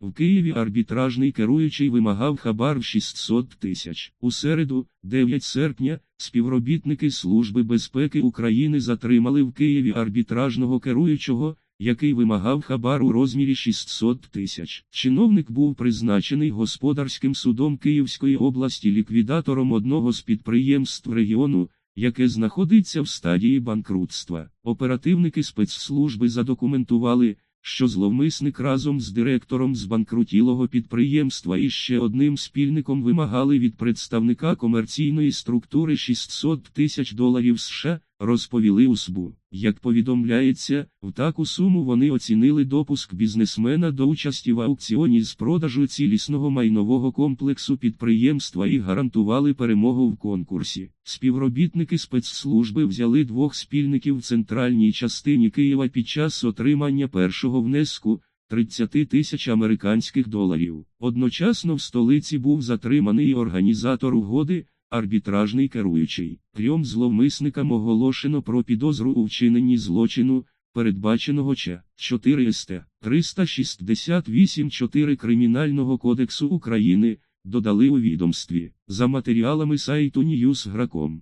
В Києві арбітражний керуючий вимагав хабар в 600 тисяч. У середу, 9 серпня, співробітники Служби безпеки України затримали в Києві арбітражного керуючого, який вимагав хабар у розмірі 600 тисяч. Чиновник був призначений господарським судом Київської області ліквідатором одного з підприємств регіону, яке знаходиться в стадії банкрутства. Оперативники спецслужби задокументували, що зловмисник разом з директором збанкрутілого підприємства і ще одним спільником вимагали від представника комерційної структури 600 тисяч доларів США, розповіли у СБУ. Як повідомляється, в таку суму вони оцінили допуск бізнесмена до участі в аукціоні з продажу цілісного майнового комплексу підприємства і гарантували перемогу в конкурсі. Співробітники спецслужби взяли двох спільників в центральній частині Києва під час отримання першого внеску. 30 тисяч американських доларів. Одночасно в столиці був затриманий організатор угоди, арбітражний керуючий. Трьом зловмисникам оголошено про підозру у вчиненні злочину, передбаченого Ч. 4 СТ 368 4 Кримінального кодексу України, додали у відомстві. За матеріалами сайту Newsgrakом.